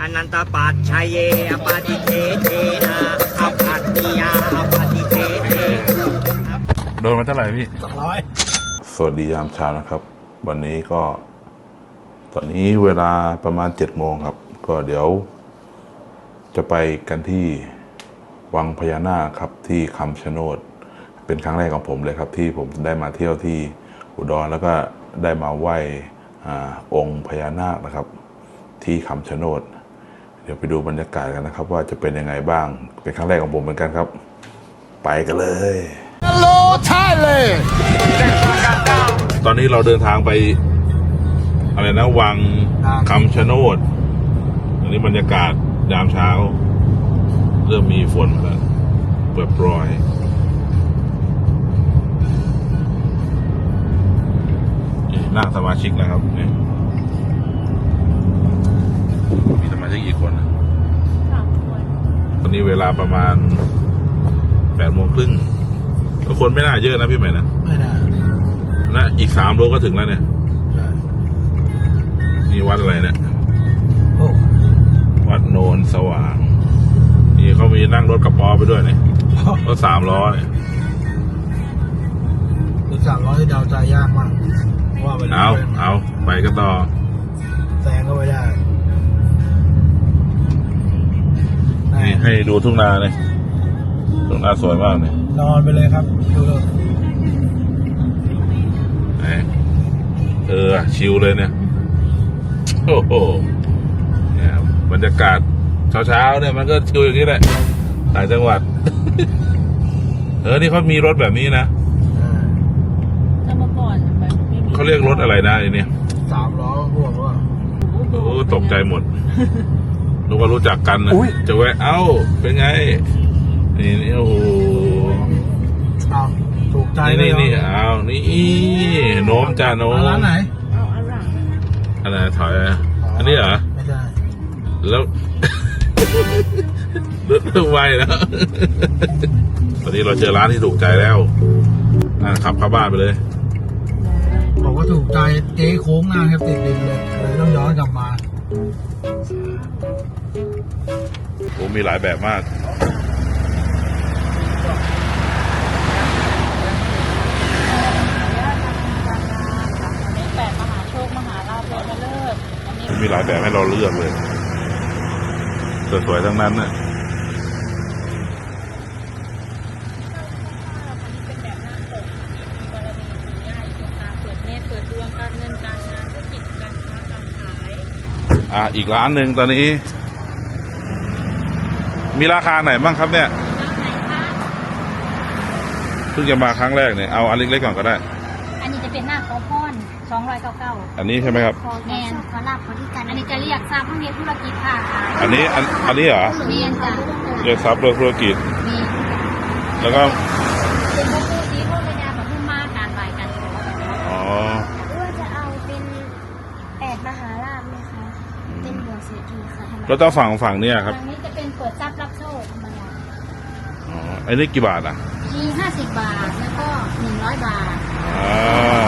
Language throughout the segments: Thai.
อนันตปัจชัยเยอปาติเทเทนะอปัตติยาอปาติเทเทโดนมาเท่าไหร่พี่สองร้อยสวัสดียามเช้านะครับ วันนี้ก็ ตอนนี้เวลาประมาณเจ็ดโมงครับ ก็เดี๋ยว จะไปกันที่วังพญานาคครับที่คำชะโนด เป็นครั้งแรกของผมเลยครับ ที่ผมได้มาเที่ยวที่อุดรแล้วก็ได้มาไหว้อาองค์พญานาคนะครับ ที่คำชะโนด เดี๋ยวไปดูบรรยากาศกันนะครับ ว่าจะเป็นยังไงบ้าง เป็นครั้งแรกของผมเหมือนกันครับ ไปกันเลยฮัลโหลไทยเลย ตอนนี้เราเดินทางไป อะไรนะ วังคำชะโนด อันนี้บรรยากาศยามเช้า เริ่มมีฝนมาแล้วเปิดปรอยนี่นั่งสมาชิกนะครับนี่ มีสมาชิกกี่คนนะตอนนี้เวลาประมาณแปดโมงครึ่งคนไม่น่าเยอะนะพี่ใหม่นะไม่ได้นะอีกสามโลก็ถึงแล้วเนี่ยใช่นี่วัดอะไรเนี่ยโอ้วัดโนนสว่าง นี่เขามีนั่งรถกระป๋อไปด้วยเนี่ยรถสามล้อเนี่ยรถสามร้อยเดาใจยากมากว่าไปเอาเอาไปกันต่อแซงก็ไม่ได้ นี่ให้ดูทุ่งนาเลยทุ่งนาสวยมากเลยนอนไปเลยครับดูเลยไหนเออชิลเลยเนี่ยโอ้โหเนี่ยบรรยากาศเช้าๆเนี่ยมันก็ชิลอย่างนี้แหละต่างจังหวัด เออนี่เขามีรถแบบนี้นะอ่าถ้าเมื่อก่อนแบบไม่มีเขาเรียกรถอะไรนะไอเนี่ยสามล้อพวกว่าโอ้ตกใจหมด นึกว่ารู้จักกันนะอุ๊ย จะแวะเอ้า เป็นไง นี่นี่โอ้โหเอาถูกใจนี่เลยนี่เหรนี่ออ้าวนี่โน้มจ้าโน้มเอาร้านไหนเอาอันหลังอะไรถอยอะอันนี้เหรอ ไม่ใช่แล้วรถเริ่มไวแล้ว ตอนนี้เราเจอร้านที่ถูกใจแล้วอะขับเข้าบ้านไปเลย บอกว่าถูกใจเจ๊โค้งหน้าแทบติดดินเลยเลยต้องย้อนกลับมาโอ้ มีหลายแบบมากอันนี้แปดมหาโชคมหาลาภโลกเลิศอันนี้มีหลายแบบให้เราเลือกเลย สวยๆทั้งนั้นน่ะเป็นแบบหน้าปกมีบารมีสีใหญ่ดวงตาเปิดเนตรเปิดดวงการเงินการงานธุรกิจการค้าการขายอะอีกร้านหนึ่งตอนนี้ มีราคาไหนบ้างครับเนี่ยร้านไหนคะเพิ่งจะมาครั้งแรกเนี่ยเอาอันเล็กๆก่อนก็ได้ อันนี้จะเป็นหน้าขอพรสองร้อยเก้าเก้าอันนี้ใช่ไหมครับ ขอแมนขอลาบขอที่กันอันนี้จะเรียกทราบห้องเรียนธุรกิจค้าขายอันนี้อันอันนี้เหรอเรียนจ้ะเรียกทรัพย์เรื่องธุรกิจ มีแล้วก็เป็นพวกผู้ชี้พวกปัญญาแบบพุ่มมาการไหวการขอแบบนี้อ๋อหรือว่าจะเอาเป็นแปดมหาราชไหมคะ เป็นดวงเศรษฐีค่ะทำไมแล้วต้องฝั่งฝั่งเนี้ครับ ทางนี้จะเป็นเปิดทรัพย์รับโชคธรรมดา อ๋ออันนี้กี่บาทอะมีห้าสิบบาทแล้วก็หนึ่งร้อยบาทอ่า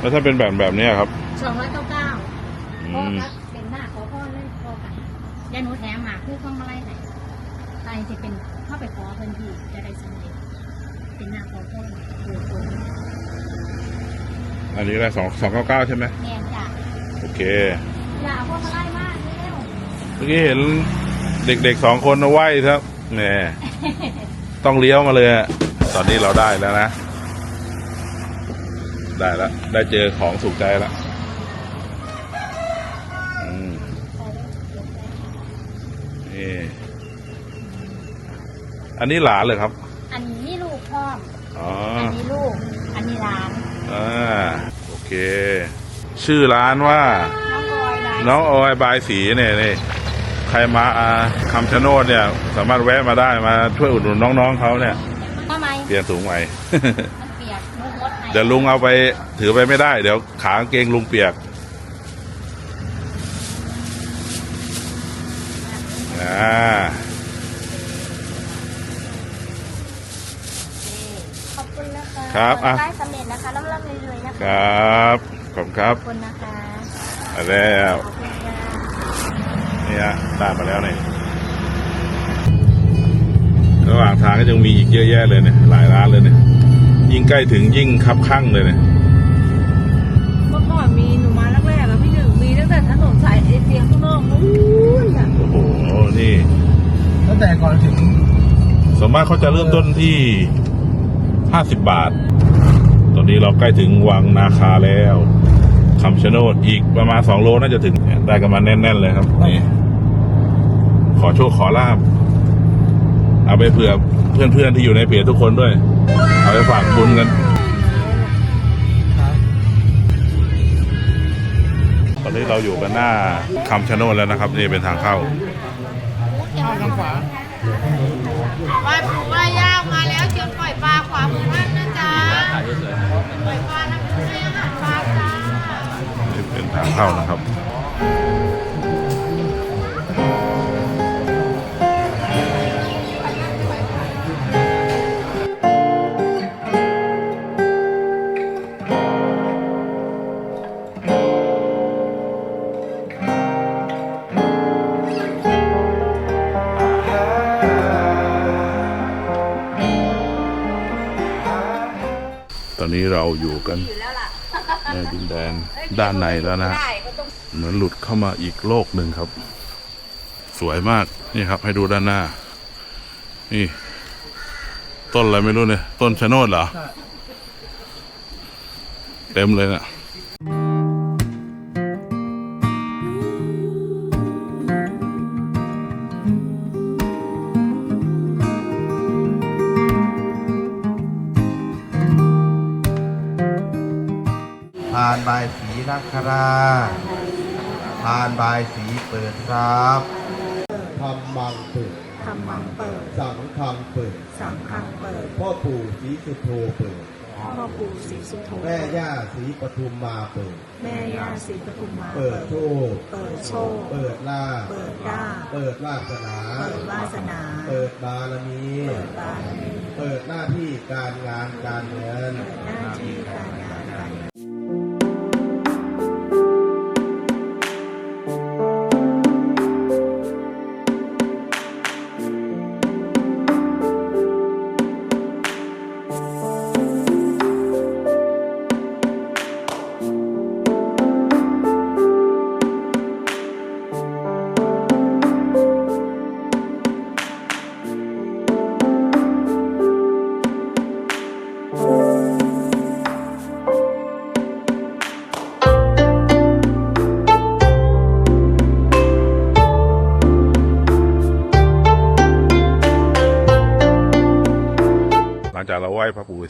แล้วถ้าเป็นแบบแบบเนี้ยครับสองร้อยเก้าเก้าอืพ่อมครับเป็นหน้าขอพ่อเลยพ่อกันยาหนูแถมหมากคือข้องมาไล่ไหนไปจะเป็นเข้าไปขอเพิ่นที่จะได้สำเร็จเป็นหน้าขอพ่อโดยตรงอันนี้ได้สองสองเก้าเก้าใช่ไหมแม่นจ้ะโอเคอย่าเอาพ่อมาไล่มากเร็วเมื่อกี้เห็นเด็กๆสองคนไหวครับแหม ต้องเลี้ยวมาเลยอะตอนนี้เราได้แล้วนะ ได้แล้ว ได้เจอของสุขใจแล้วอืมนี่อันนี้หลานเลยครับ อันนี้ลูกพ่อมอ๋ออันนี้ลูก อันนี้หลานอ่าโอเค ชื่อร้านว่า น้องบอยหลานน้องออยบายสีเนี่ยนี่ใครมาอ่าคำชะโนดเนี่ย สามารถแวะมาได้มาช่วยอุดหนุนน้องๆเขาเนี่ยทำไมเปลี่ยนสูงใหม่มันเปียกมุกมดไหนเดี๋ยวลุงเอาไปถือไปไม่ได้ เดี๋ยวขากางเกงลุงเปียกอ่าขอบคุณนะคะครับอะ ได้สำเร็จนะคะร่ำร่ำรวยๆนะคคะรับขอบคุณครับขอบคุณนะคะ มาแล้ว ขอบคุณ ค่ะนี่นี่ฮะได้มาแล้วเนี่ยระหว่างทางก็ยังมีอีกเยอะแยะเลยเนี่ยหลายร้านเลยเนี่ยยิ่งใกล้ถึงยิ่งคับข้างเลยเนี่ยเมื่อก่อนมีหนูมาแรกๆอะพี่หนึ่งมีตั้งแต่ถนนสายเอเชียข้างนอกนู้นอะโอ้โหนี่ตั้งแต่ก่อนถึงส่วนมากเขาจะเริ่มต้นที่ห้าสิบบาท ตอนนี้เราใกล้ถึงวังนาคาแล้วคำชะโนดอีกประมาณสองโลน่าจะถึงเนี่ยได้กันมาแน่น ๆ เลยครับนี่ข อโชคขอลาบ เอาไปเผื่อเพื่อนๆที่อยู่ในเพจทุกคนด้วย เอาไปฝากบุญกันตอนนี้เราอยู่กันหน้าคำชะโนดแล้วนะครับ นี่เป็นทางเข้าเข้าทางขวาไหว้ปู่ไหว้ย่ามาแล้วเชิญปล่อยปลาขวามือท่านนะจ๊ะปล่อยปลาน้ำพึ่งให้อาหารปลาจ้านี่เป็นทางเข้านะครับ ตอนนี้เราอยู่กันในดินแดนด้านในแล้วนะฮะเหมือนหลุดเข้ามาอีกโลกหนึ่งครับ สวยมากนี่ครับให้ดูด้านหน้า นี่ ต้นอะไรไม่รู้เนี่ย ต้นชะโนดเหรอ เต็มเลยเนะ่ ราพานบายสีเปิดครับทำมังเปิดทำมังเปิด สังฆังเปิด สังฆังเปิด พ่อปู่สีสุโธเปิด พ่อปู่ศรีสุโธแม่ย่าสีปทุมมาเปิด แม่ย่าศรีปทุมมา เปิดโชคเปิดโชคเปิดลาภเปิดด้าภเปิดวาสนา เปิดวาสนา เปิดบารมี เปิดบารมี เปิดหน้าที่การงานการเงินหน้าที่การงานการ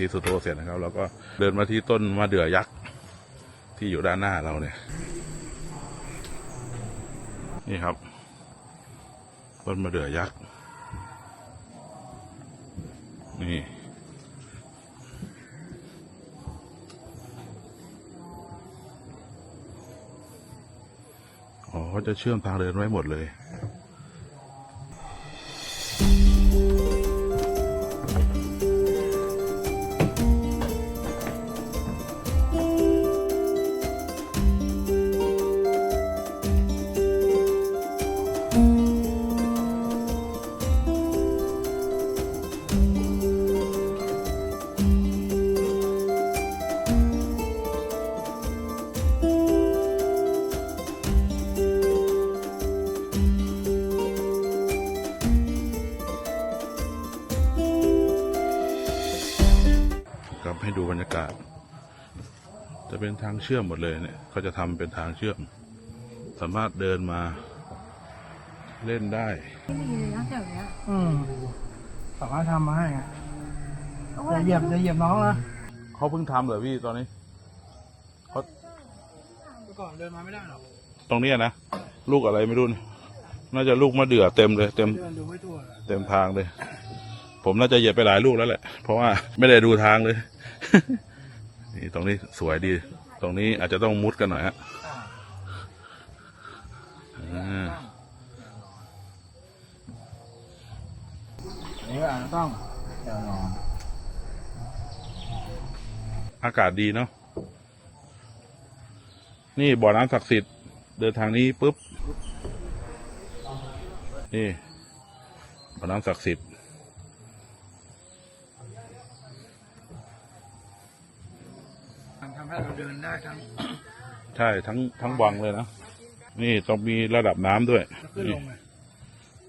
ศรีสุโธเสร็จนะครับ เราก็เดินมาที่ต้นมะเดื่อยักษ์ที่อยู่ด้านหน้าเราเนี่ย นี่ครับ ต้นมะเดื่อยักษ์นี่อ๋อเขาจะเชื่อมทางเดินไว้หมดเลย เป็นทางเชื่อมหมดเลยเนี่ยเขาจะทำเป็นทางเชื่อม สามารถเดินมา เล่นได้อืมสามารถทำมาให้ไงจะเหยียบจะเหยียบน้องนะเขาเพิ่งทำเหรอพี่ตอนนี้เขาเมื่อก่อนเดินมาไม่ได้หรอกตรงเนี้ยนะลูกอะไรไม่รู้นะน่าจะลูกมะเดื่อเต็มเลย เต็มเดินดูไม่ทั่วเลยเต็มทางเลย ผมน่าจะเหยียบไปหลายลูกแล้วแหละ เพราะว่าไม่ได้ดูทางเลย นี่ตรงนี้สวยดี ตรงนี้อาจจะต้องมุดกันหน่อยฮะอ่าอันนี้อาจจะต้องเดี๋ยวนอนอากาศดีเนาะนี่บ่อน้ำศักดิ์สิทธิ์เดินทางนี้ปุ๊บ นี่บ่อน้ำศักดิ์สิทธิ์ ทำให้เราเดินได้ทั้งใช่ทั้งทั้งวังเลยนะนี่ต้องมีระดับน้ำด้วยขึ้นลงไง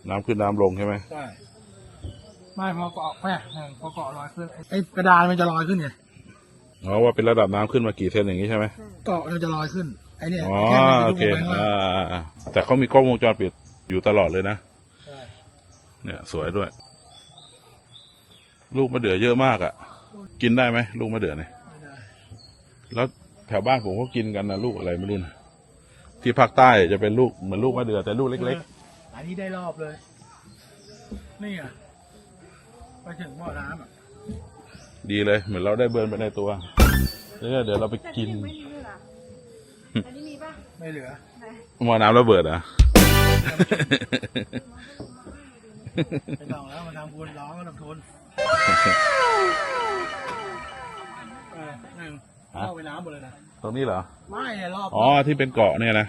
น้ำขึ้นน้ำลงใช่ไหมใช่ไม่พอเกาะแม่พอเกาะลอยขึ้นไอ้กระดานมันจะลอยขึ้นไงอ๋อว่าเป็นระดับน้ำขึ้นมากี่เซนอย่างนี้ใช่ไหมเกาะมันจะลอยขึ้นไอ้เนี่ยอ๋อแค่มันโอจะเคลงไปข้างล่างอ่าอ่าอ่าแต่เขามีกล้องวงจรปิดอยู่ตลอดเลยนะใช่เนี่ยสวยด้วย ลูกมะเดื่อเยอะมากอะ่ะ กินได้ไหมลูกมะเดื่อเนี่ยไม่ได้ แล้วแถวบ้านผมก็กินกันนะลูกอะไรไม่รู้นะที่ภาคใต้จะเป็นลูกเหมือนลูกมะเดื่อแต่ลูกเล็ก อันนี้ได้รอบเลย นี่อะไปถึงบ่อน้ำอะๆ ดีเลย เหมือนเราได้เบิร์นไปในตัวเดี๋ยวเดี๋ยวเราไปกินไม่เหลือหมอน้ำระเบิดอะ ไปต้องแล้วมาทำบุญร้องก็ทำทุนเออหนึ่งฮะ เข้าไปน้ำหมดเลยนะตรงนี้เหรอ ไม่เนี่ยรอบอ๋อที่เป็นเกาะเนี่ยนะ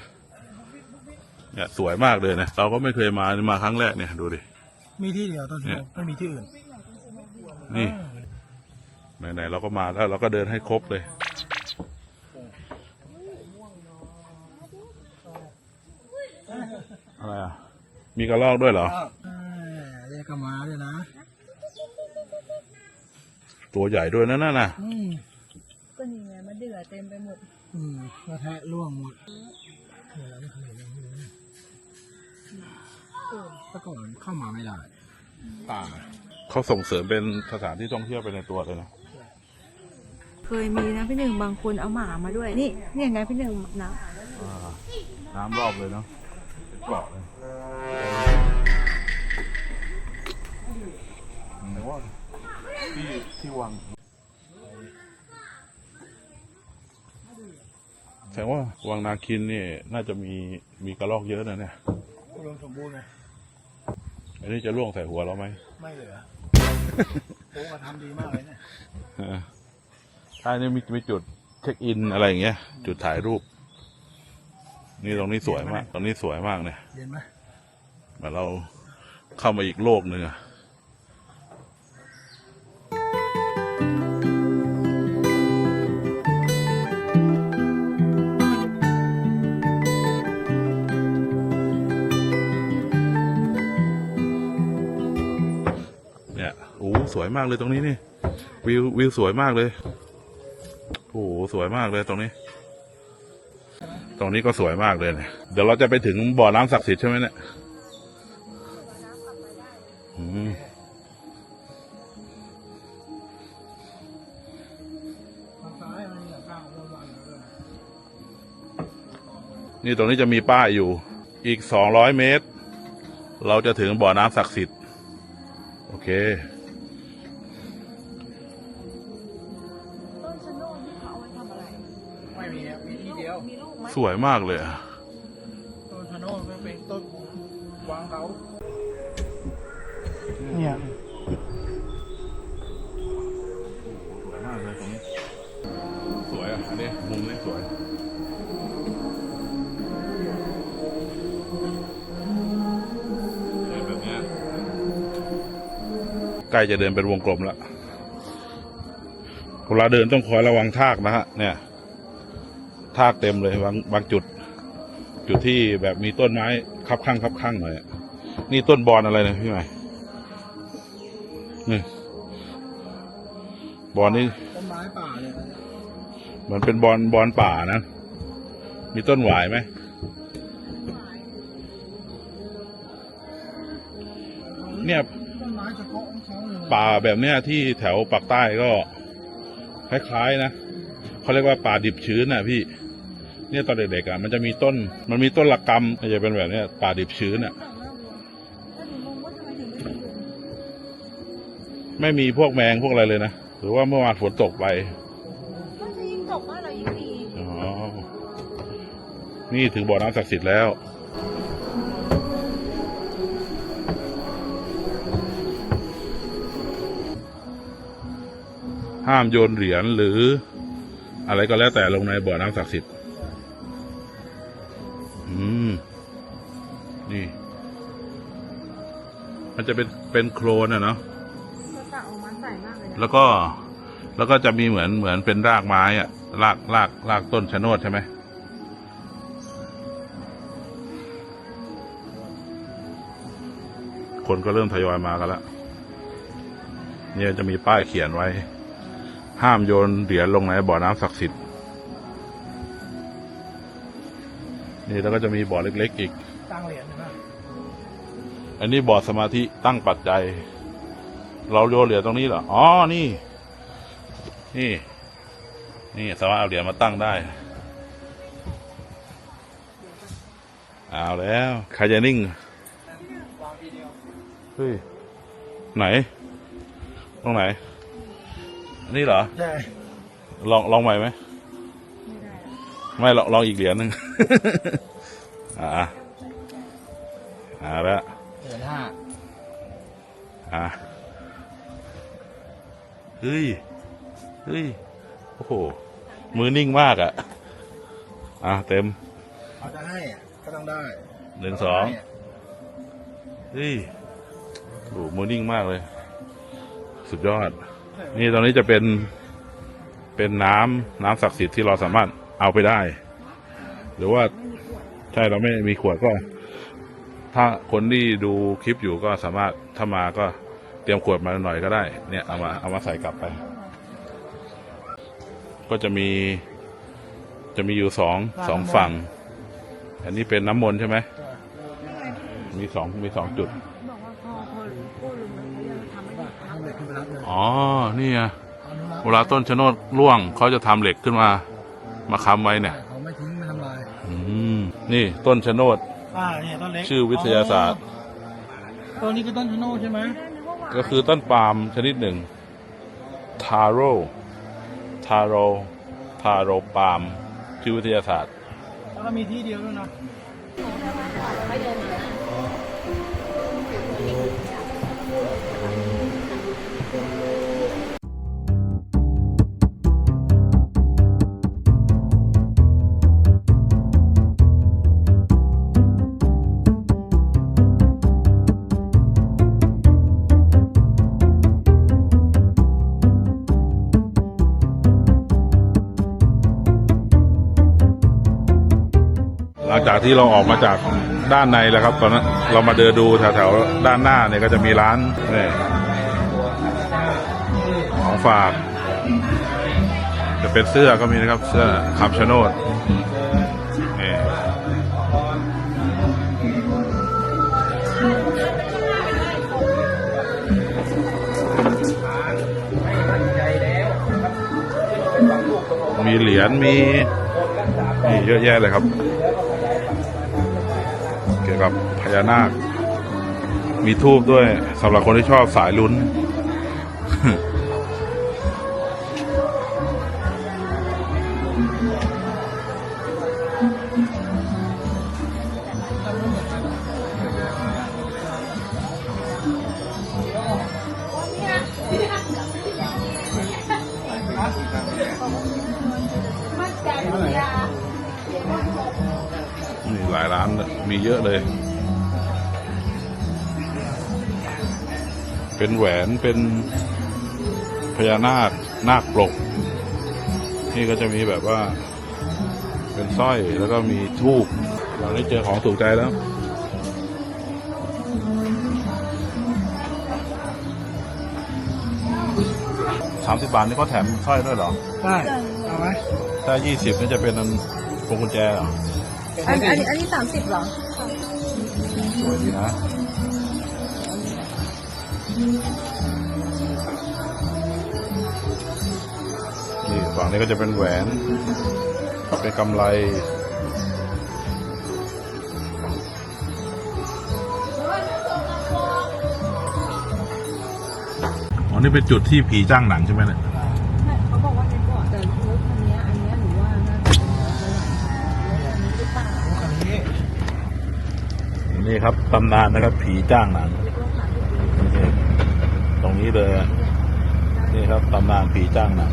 เนี่ยสวยมากเลยนะ เราก็ไม่เคยมา มาครั้งแรกเนี่ยดูดิ มีที่เดียวต้นเนี่ชยมไม่มีที่อื่น นี่ ไหนๆเราก็มาแล้วเราก็เดินให้ครบเลยอะไรอะ มีกระรอกด้วยเหรออ้าวเอ้ยเรียกกระมาด้วยนะ ตัวใหญ่ด้วยนะนั่นน่ะอืมก็นี่ไงมัน เดือดเต็มไปหมด อืมกระแทะร่วงหมดเออไม่เคยเห็นอย่างนี้แต่ก่อนเข้ามาไม่ได้ ป่า เขาส่งเสริมเป็นสถานที่ท่องเที่ยวไปในตัวเลยนะ เคยมีนะพี่หนึ่งบางคนเอาหมามาด้วย นี่นี่ยังไงพี่หนึ่งนะอ่าน้ำรอบเลยเนาะเป็นเกาะเลยแต่ว่าที่ที่วัง แสดงว่าวังนาคินนี่น่าจะมีมีกระรอกเยอะนะเนี่ยอุดมสมบูรณ์ไงอันนี้จะล่วงใส่หัวเราไหมไม่เหลือโอ้มาทำดีมากเลยเนี่ยใช่นี่มีมีจุดเช็คอินอะไรอย่างเงี้ย จุดถ่ายรูป นี่ตรงนี้สวยมาก ตรงนี้สวยมากเนี่ยเห็นไหมเหมือนเราเข้ามาอีกโลกหนึ่งอะ สวยมากเลยตรงนี้นี่ วิววิวสวยมากเลยโอ้โหสวยมากเลยตรงนี้ ตรงนี้ก็สวยมากเลยเนี่ยเดี๋ยวเราจะไปถึงบ่อน้ำศักดิ์สิทธิ์ใช่ไหมเนี่ยอืมทางซ้ายมันมีหลังคาของโรงพยาบาลอยู่ด้วยนี่ตรงนี้จะมีป้ายอยู่ อีกสองร้อยเมตร เราจะถึงบ่อน้ำศักดิ์สิทธิ์ โอเค มีที่เดียวมีลูกไหมสวยมากเลยอะต้นชะโนดมันเป็นต้นวางเขาเนี่ยสวยมากเลยตรงนี้ สวยอะอันนี้มุมนี้สวยเนี่ยแบบเนี้ยใกล้จะเดินเป็นวงกลมแล้วเวลาเดินต้องคอยระวังทากนะฮะ เนี่ย ทากเต็มเลยบางบางจุด จุดที่แบบมีต้นไม้คับข้างคับข้างหน่อยอะนี่ต้นบอนอะไรนะพี่ใหม่นี่บอนนี่ต้นไม้ป่าเลยนะเหมือนเป็นบอนบอนป่านะ มีต้นหวายไหมเนี่ยต้นไม้เฉพาะของเขาเลยป่าแบบเนี้ยที่แถวปากใต้ก็ คล้าย ๆ นะเขาเรียกว่าป่าดิบชื้นน่ะพี่ เนี่ยตอนเด็กๆอะมันจะมีต้นมันมีต้นละกำมันจะเป็นแบบเนี้ยป่าดิบชื้นอะแต่หนูงงว่าทำไมถึงไม่มียุงไม่มีพวกแมงพวกอะไรเลยนะ หรือว่าเมื่อวานฝนตกไปก็จะยิ่งตกบ้านเรายิ่งดีอ๋อนี่ถึงบ่อน้ำศักดิ์สิทธิ์แล้วห้ามโยนเหรียญหรืออะไรก็แล้วแต่ลงในบ่อน้ำศักดิ์สิทธิ์ มันจะเป็นเป็นโครนอะเนาะเขาตักออกมาใส่มากเลยนะแล้วก็แล้วก็จะมีเหมือนเหมือนเป็นรากไม้อะรากรากรากต้นชะโนดใช่ไหมคนก็เริ่มทยอยมากันแล้วเนี่ยจะมีป้ายเขียนไว้ ห้ามโยนเหรียญลงในบ่อน้ำศักดิ์สิทธิ์นี่แล้วก็จะมีบ่อเล็ก ๆ อีกตั้งเหรียญใช่ไหม อันนี้บ่อสมาธิตั้งปัจจัย เราโยนเหรียญตรงนี้เหรออ๋อนี่ นี่ นี่สามารถเอาเหรียญมาตั้งได้เอาแล้วใครจะนิ่งเฮ้ยไหน ตรงไหนอันนี้เหรอใช่ลองลองใหม่ไหมไม่ลองลองอีกเหรียญหนึ่ง อ่าอ่าแล้ว เหรียญห้าอะเฮ้ย เฮ้ย โอ้โห มือนิ่งมากอะ่ะ อะ เต็มเขาจะให้อะก็ต้องได้หนึ่งสองเฮ้ยโอ้โหมือนิ่งมากเลย สุดยอด นี่ตอนนี้จะเป็น เป็นน้ำน้ำศักดิ์สิทธิ์ที่เราสามารถเอาไปได้ หรือว่า ใช่เราไม่มีขวดก็ ถ้าคนที่ดูคลิปอยู่ก็สามารถถ้ามาก็เตรียมขวดมาหน่อยก็ได้ เนี่ยเอามาเอามาใส่กลับไป ก็จะมี จะมีอยู่สองสองฝั่ง อันนี้เป็นน้ำมนต์ใช่ไหมมีสองมีสองจุด บอกว่าพอพอกู้ลุงมันเขาจะทำให้ได้ทำเหล็กขึ้นไปรับเลยอ๋อ นี่ไงเอานุรักษ์เวลาต้นชะโนดร่วงเขาจะทำเหล็กขึ้นมา มาค้ำไว้เนี่ย เขาไม่ทิ้งไม่ทำลาย อืม นี่ต้นชะโนด อ่าเนี่ยต้นเล็กชื่อวิทยาศาสตร์ต้นนี้คือต้นชะโนดใช่ไหมก็คือต้นปาล์มชนิดหนึ่ง ทาโร่ ทาโรทาโรปาล์มชื่อวิทยาศาสตร์ แล้วก็มีที่เดียวด้วยนะหลัง จากที่เราออกมาจากด้านในแล้วครับตอนนั้นเรามาเดินดูแถวๆด้านหน้าเนี่ยก็จะมีร้านนี่ของฝาก จะเป็นเสื้อก็มีนะครับ เสื้อคำชโนดนี่มีเหรียญมีนี่เยอะแยะเลยครับ กี่ยวกับพญานาค มีทูบด้วยสำหรับคนที่ชอบสายลุ้น เยอะเลย เป็นแหวนเป็นพญานาคนาคปลก นี่ก็จะมีแบบว่า เป็นสร้อยแล้วก็มีทูบเราได้เจอของถูกใจแล้วสามสิบบาทนี่ก็แถมสร้อยด้วยเหรอได้เอาไหมถ้ายี่สิบนี่จะเป็นอันพวงกุญแจเหรออันอันนี้อันนี้สามสิบเหรอ สวยดีนะนี่ฝั่งนี้ก็จะเป็นแหวน เป็นกำไรอ๋อนี่เป็นจุดที่ผีจ้างหนังใช่ไหมเนี่ย เขาบอกว่าในเกาะแต่รถคันเนี้ยอันเนี้ยหนูว่าน่าจะเป็นรถสวรรค์รถอันนี้หรือเปล่า คันนี้ นี่ครับตำนานนะครับ ผีจ้างหนังตรงนี้เลยนี่ครับตำนานผีจ้างหนัง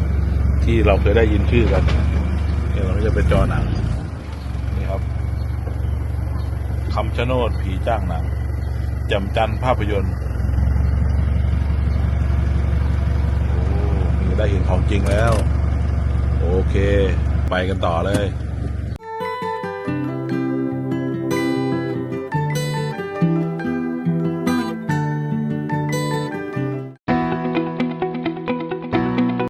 ที่เราเคยได้ยินชื่อกันนี่เราจะเป็นจอหนังนี่ครับคำชะโนดผีจ้างหนังจ่มจันภาพยนตร์โอ้มีได้เห็นของจริงแล้ว โอเค ไปกันต่อเลย